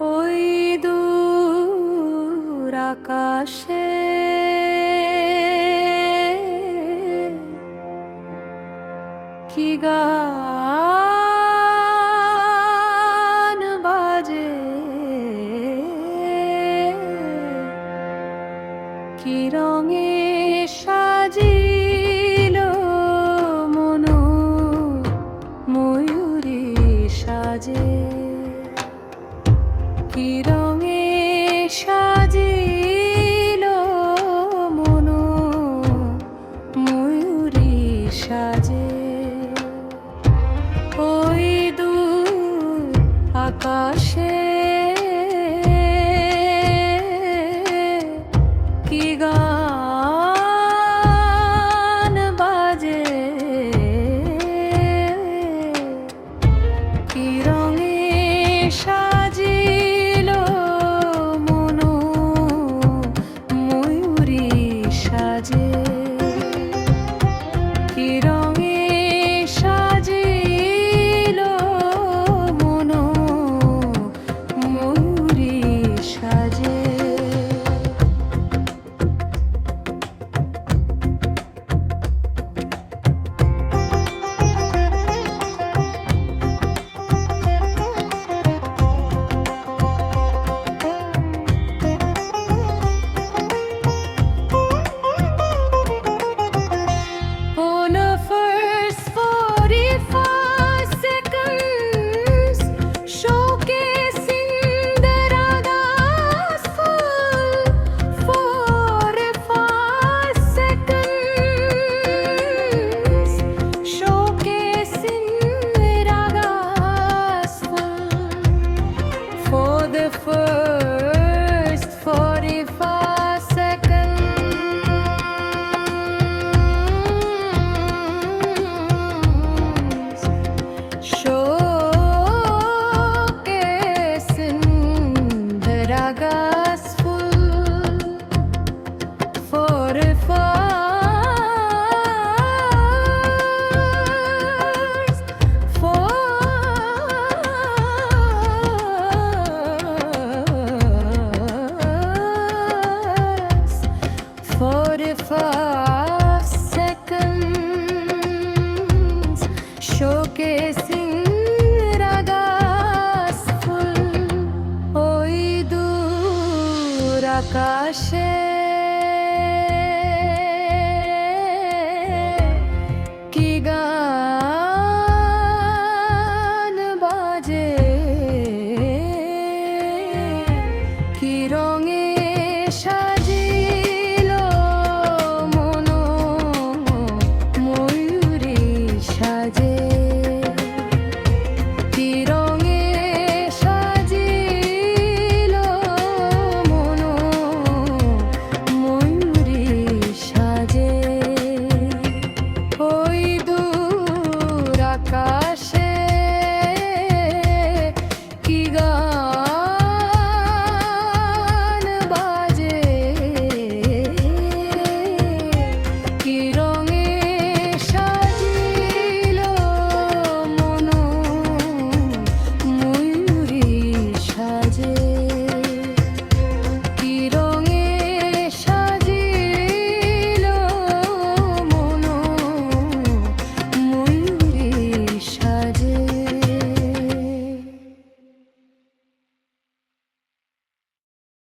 ওই দূর আকাশে। কি বাজে? কি রঙে কি রঙে সাজিল মনো? ময়ূরী সাজে। ওই দূর আকাশে কি গান বাজে? কি রঙে সাজিল Gaga. আকাশে। কি গান বাজে কি রঙে